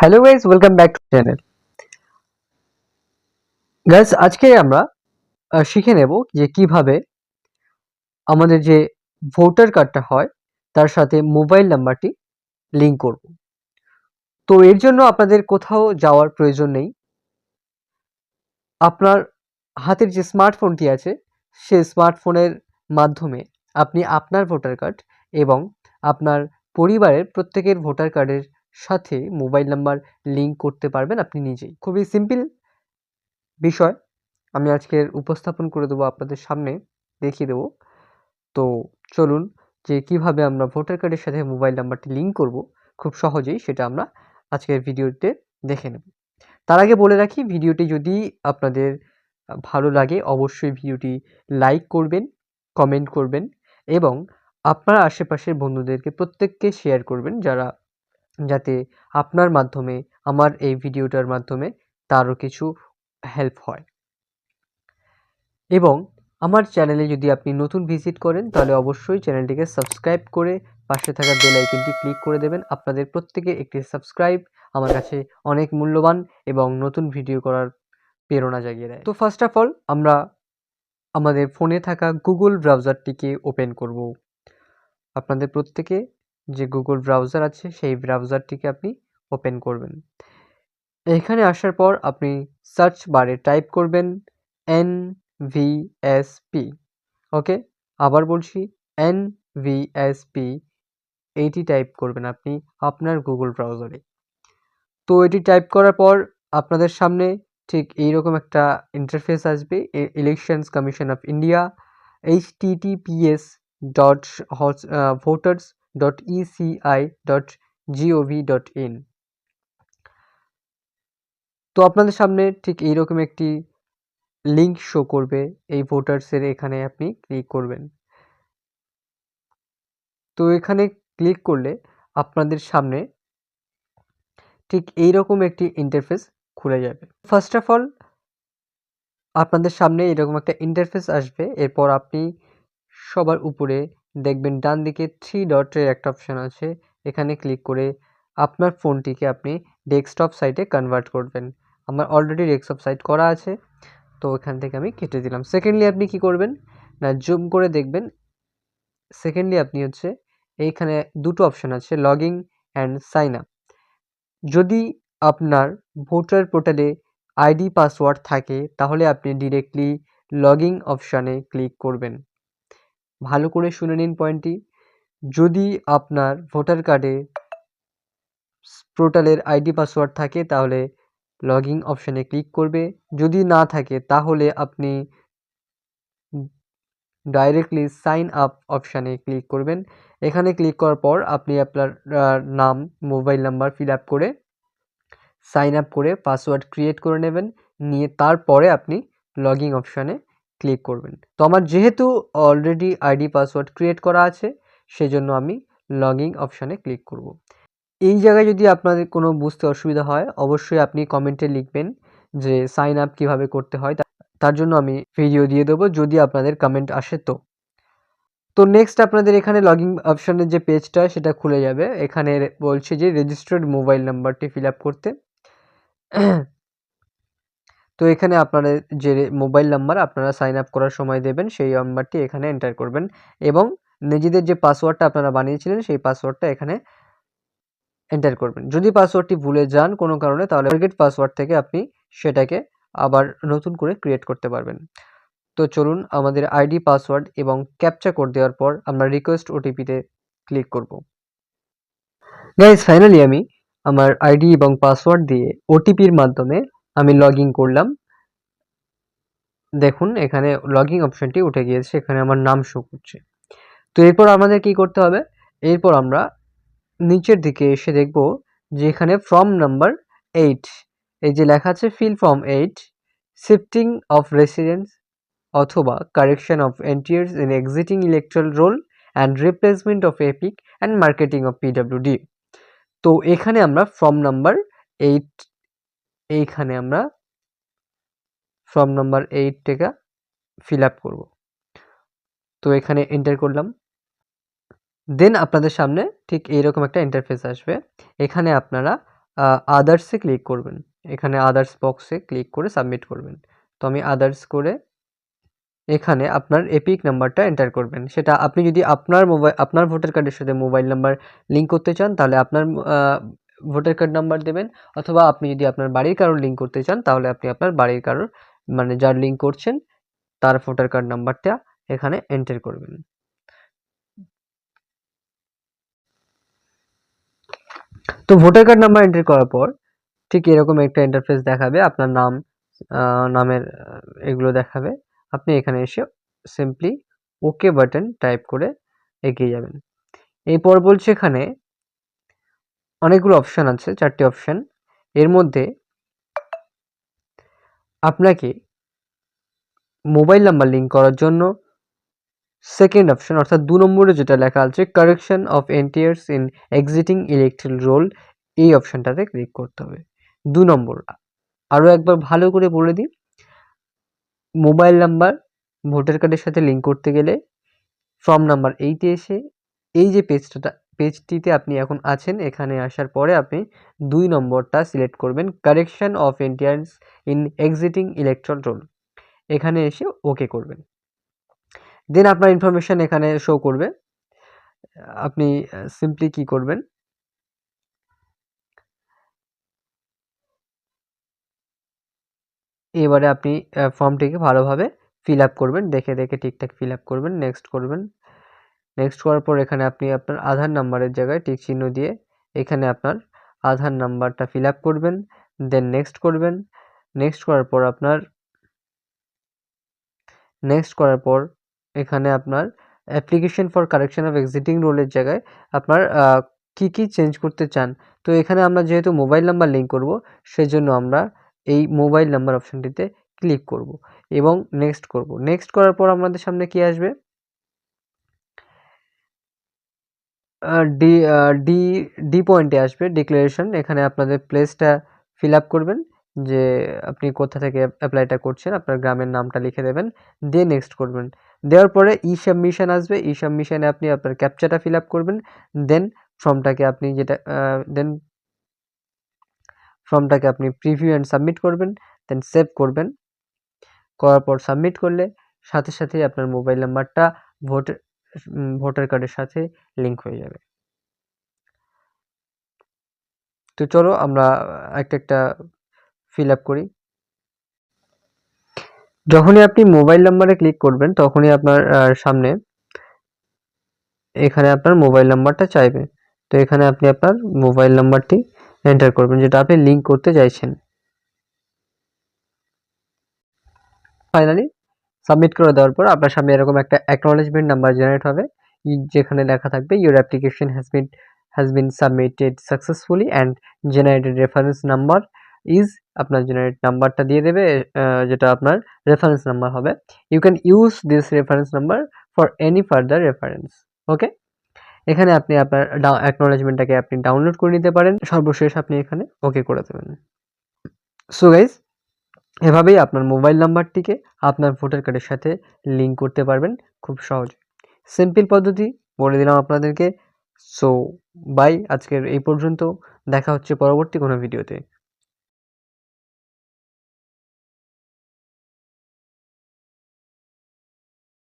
Hello guys welcome back to channel guys আজকে আমরা শিখে নেব যে কীভাবে আমাদের যে ভোটার কার্ডটা হয়, তার সাথে মোবাইল নাম্বারটি লিংক করব। তো এর জন্য আপনাদের কোথাও যাওয়ার প্রয়োজন নেই। আপনার হাতের যে স্মার্টফোনটি আছে, সেই স্মার্টফোনের মাধ্যমে আপনি আপনার ভোটার কার্ড এবং আপনার পরিবারের প্রত্যেকের ভোটার কার্ডের সাথে মোবাইল নাম্বার লিঙ্ক করতে পারবেন আপনি নিজেই। খুবই সিম্পল বিষয়। আমি আজকের উপস্থাপন করে দেবো আপনাদের সামনে, দেখিয়ে দেবো। তো চলুন যে কীভাবে আমরা ভোটার কার্ডের সাথে মোবাইল নাম্বারটি লিঙ্ক করব, খুব সহজেই সেটা আমরা আজকের ভিডিওতে দেখে নেব। তার আগে বলে রাখি, ভিডিওটি যদি আপনাদের ভালো লাগে, অবশ্যই ভিডিওটি লাইক করবেন কমেন্ট করবেন এবং আপনার আশেপাশের বন্ধুদেরকে প্রত্যেককে শেয়ার করবেন যারা যাতে আপনার মাধ্যমে, আমার এই ভিডিওটার মাধ্যমে তারও কিছু হেল্প হয়। এবং আমার চ্যানেলে যদি আপনি নতুন ভিজিট করেন, তাহলে অবশ্যই চ্যানেলটিকে সাবস্ক্রাইব করে পাশে থাকা বেল আইকনটি ক্লিক করে দেবেন। আপনাদের প্রত্যেকের একটি সাবস্ক্রাইব আমার কাছে অনেক মূল্যবান এবং নতুন ভিডিও করার প্রেরণা জাগিয়ে দেয়। তো ফার্স্ট অফ অল আমরা আমাদের ফোনে থাকা গুগল ব্রাউজারটিকে ওপেন করব। আপনাদের প্রত্যেকে যে গুগল ব্রাউজার আছে, সেই ব্রাউজারটিকে আপনি ওপেন করবেন। এখানে আসার পর আপনি সার্চ বারে টাইপ করবেন N V S P okay আবার বলছি এন ভি এস পি এইটি টাইপ করবেন আপনি আপনার গুগল ব্রাউজারে তো এটি টাইপ করার পর আপনাদের সামনে ঠিক এইরকম একটা ইন্টারফেস আসবে elections commission of India H TTPS dot voters dot ECI dot GOV dot in তো আপনাদের সামনে ঠিক এইরকম একটি লিঙ্ক শো করবে এই ভোটার্সের এখানে আপনি ক্লিক করবেন। তো এখানে ক্লিক করলে আপনাদের সামনে ঠিক এইরকম একটি ইন্টারফেস খুলে যাবে। ফার্স্ট অফ অল আপনাদের সামনে এরকম একটা ইন্টারফেস আসবে, এরপর আপনি সবার উপরে দেখবেন ডান দিকে থ্রি ডটের একটা অপশান আছে। এখানে ক্লিক করে আপনার ফোনটিকে আপনি ডেস্কটপ সাইটে কনভার্ট করবেন। আমার অলরেডি ডেস্কটপ সাইট করা আছে, তো এখান থেকে আমি কেটে দিলাম। সেকেন্ডলি আপনি কি করবেন? না জুম করে দেখবেন। সেকেন্ডলি আপনি হচ্ছে এইখানে দুটো অপশান আছে লগইন অ্যান্ড সাইন আপ যদি আপনার ভোটার পোর্টালে আইডি পাসওয়ার্ড থাকে, তাহলে আপনি ডিরেক্টলি লগইন অপশানে ক্লিক করবেন। ভালো করে শুনে নিন পয়েন্টটি যদি আপনার ভোটার কার্ডে পোর্টালের আইডি পাসওয়ার্ড থাকে, তাহলে লগইন অপশানে ক্লিক করবে। যদি না থাকে, তাহলে আপনি ডাইরেক্টলি সাইন আপ অপশানে ক্লিক করবেন। এখানে ক্লিক করার পর আপনি আপনার নাম মোবাইল নাম্বার ফিল আপ করে সাইন আপ করে পাসওয়ার্ড ক্রিয়েট করে নেবেন। নিয়ে তারপরে আপনি লগইন অপশানে ক্লিক করবেন। তো আমার যেহেতু অলরেডি আইডি পাসওয়ার্ড ক্রিয়েট করা আছে, সেজন্য আমি লগইন অপশানে ক্লিক করব। এই জায়গায় যদি আপনাদের কোনো বুঝতে অসুবিধা হয়, অবশ্যই আপনি কমেন্টে লিখবেন যে সাইন আপ কীভাবে করতে হয় তার জন্য আমি ভিডিও দিয়ে দেবো যদি আপনাদের কমেন্ট আসে তো। তো নেক্সট আপনাদের এখানে লগইন অপশানের যে পেজটা সেটা খুলে যাবে। এখানে বলছে যে রেজিস্টার্ড মোবাইল নাম্বারটি ফিল করতে। তো এখানে আপনাদের যে মোবাইল নাম্বার আপনারা সাইন আপ করার সময় দেবেন, সেই নাম্বারটি এখানে এন্টার করবেন এবং নিজেদের যে পাসওয়ার্ডটা আপনারা বানিয়েছিলেন, সেই পাসওয়ার্ডটা এখানে এন্টার করবেন। যদি পাসওয়ার্ডটি ভুলে যান কোনো কারণে, তাহলে ফরগেট পাসওয়ার্ড থেকে আপনি সেটাকে আবার নতুন করে ক্রিয়েট করতে পারবেন। তো চলুন আমাদের আইডি পাসওয়ার্ড এবং ক্যাপচা কোড দেওয়ার পর আমরা রিকোয়েস্ট ওটিপিতে ক্লিক করব। গাইজ ফাইনালি আমি আমার আইডি এবং পাসওয়ার্ড দিয়ে ওটিপির মাধ্যমে আমি লগ করলাম। দেখুন, এখানে লগ অপশনটি উঠে গিয়েছে এখানে আমার নাম শো করছে। তো এরপর আমাদের কি করতে হবে? এরপর আমরা নিচের দিকে এসে দেখব যে এখানে ফর্ম নাম্বার এইট এই যে লেখা আছে fill form eight shifting of residence অথবা correction of entries in existing electoral roll and replacement of EPIC and marking of PWD তো এখানে আমরা ফর্ম নাম্বার এইট এইখানে আমরা ফর্ম নাম্বার এইটটাকে ফিল আপ করব। তো এখানে এন্টার করলাম। দেন আপনাদের সামনে ঠিক এইরকম একটা ইন্টারফেস আসবে। এখানে আপনারা আদার্সে ক্লিক করবেন। এখানে আদার্স বক্সে ক্লিক করে সাবমিট করবেন। তো আমি আদার্স করে এখানে আপনার এপিক নাম্বারটা এন্টার করবেন। সেটা আপনি যদি আপনার মোবাইল আপনার ভোটার কার্ডের সাথে মোবাইল নাম্বার লিঙ্ক করতে চান, তাহলে আপনার ভোটার কার্ড নাম্বার দেবেন। অথবা আপনি যদি আপনার বাড়ির কারোর লিঙ্ক করতে চান, তাহলে আপনি আপনার বাড়ির কারোর মানে যার লিঙ্ক করছেন, তার ভোটার কার্ড নাম্বারটা এখানে এন্টার করবেন। তো ভোটার কার্ড নাম্বার এন্টার করার পর ঠিক এরকম একটা ইন্টারফেস দেখাবে, আপনার নাম নামের এগুলো দেখাবে। আপনি এখানে এসে সিম্পলি ওকে বাটন টাইপ করে এগিয়ে যাবেন। এরপর বলছে এখানে অনেকগুলো অপশান আছে, চারটি অপশান এর মধ্যে আপনাকে মোবাইল নাম্বার লিঙ্ক করার জন্য সেকেন্ড অপশন অর্থাৎ দু নম্বরে যেটা লেখা আছে correction of entries in existing electric roll এই অপশানটাতে ক্লিক করতে হবে। দু নম্বর আরও একবার ভালো করে বলে দিই। মোবাইল নাম্বার ভোটার কার্ডের সাথে লিঙ্ক করতে গেলে ফর্ম নাম্বার এইটে এসে, এই যে পেজটা পেজটিতে আপনি এখন আছেন, এখানে আসার পরে আপনি দুই নম্বরটা সিলেক্ট করবেন correction of entries in existing electoral roll এখানে এসে ওকে করবেন। দেন আপনার ইনফরমেশান এখানে শো করবে। আপনি সিম্পলি কি করবেন? এবারে আপনি ফর্মটিকে ভালোভাবে ফিল আপ করবেন, দেখে দেখে ঠিকঠাক ফিল আপ করবেন নেক্সট করবেন। নেক্সট করার পর এখানে আপনি আপনার আধার নাম্বারের জায়গায় টিক চিহ্ন দিয়ে এখানে আপনার আধার নাম্বারটা ফিল করবেন দেন নেক্সট করবেন। নেক্সট করার পর আপনার নেক্সট করার পর এখানে আপনার application for correction of existing রোলের জায়গায় আপনার কি কি চেঞ্জ করতে চান। তো এখানে আমরা যেহেতু মোবাইল নাম্বার লিঙ্ক করব, সেজন্য আমরা এই মোবাইল নাম্বার অপশানটিতে ক্লিক করব এবং নেক্সট করব। নেক্সট করার পর আমাদের সামনে কি আসবে? ডি ডি ডি পয়েন্টে আসবে ডিক্লারেশন এখানে আপনাদের প্লেসটা ফিল আপ করবেন, যে আপনি কোথা থেকে অ্যাপ্লাইটা করছেন, আপনার গ্রামের নামটা লিখে দেবেন, দিয়ে নেক্সট করবেন। দেওয়ার পরে ই সাবমিশন আসবে ই সাবমিশনে আপনি আপনার ক্যাপচাটা ফিল আপ করবেন দেন ফর্মটাকে আপনি যেটা দেন ফর্মটাকে আপনি প্রিভিউ অ্যান্ড সাবমিট করবেন দেন সেভ করবেন। করার পর সাবমিট করলে সাথে সাথেই আপনার মোবাইল নাম্বারটা ভোটার ভোটার কার্ডের সাথে লিঙ্ক হয়ে যাবে। তো চলো আমরা একটা একটা ফিল আপ করি। যখনই আপনি মোবাইল নাম্বারে ক্লিক করবেন, তখনই আপনার সামনে এখানে আপনার মোবাইল নাম্বারটা চাইবে। তো এখানে আপনি আপনার মোবাইল নাম্বারটি এন্টার করবেন, যেটা আপনি লিঙ্ক করতে চাইছেন। ফাইনালি সাবমিট করে দেওয়ার পর আপনার সামনে এরকম একটা অ্যাকনোলেজমেন্ট নাম্বার জেনারেট হবে। যেখানে লেখা থাকবে your application has been has been submitted successfully and generated reference number is আপনার জেনারেট নাম্বারটা দিয়ে দেবে যেটা আপনার রেফারেন্স নাম্বার হবে। You can use this reference number for any further reference okay এখানে আপনি আপনার অ্যাকনোলেজমেন্টটাকে আপনি ডাউনলোড করে নিতে পারেন। সর্বশেষ আপনি এখানে ওকে করে দেবেন। সো গাইজ এভাবেই আপনার মোবাইল নাম্বারটিকে আপনার ভোটার কার্ডের সাথে লিঙ্ক করতে পারবেন খুব সহজ। সিম্পল পদ্ধতি বলে দিলাম আপনাদেরকে। সো বাই আজকের এই পর্যন্ত। দেখা হচ্ছে পরবর্তী কোনো ভিডিওতে।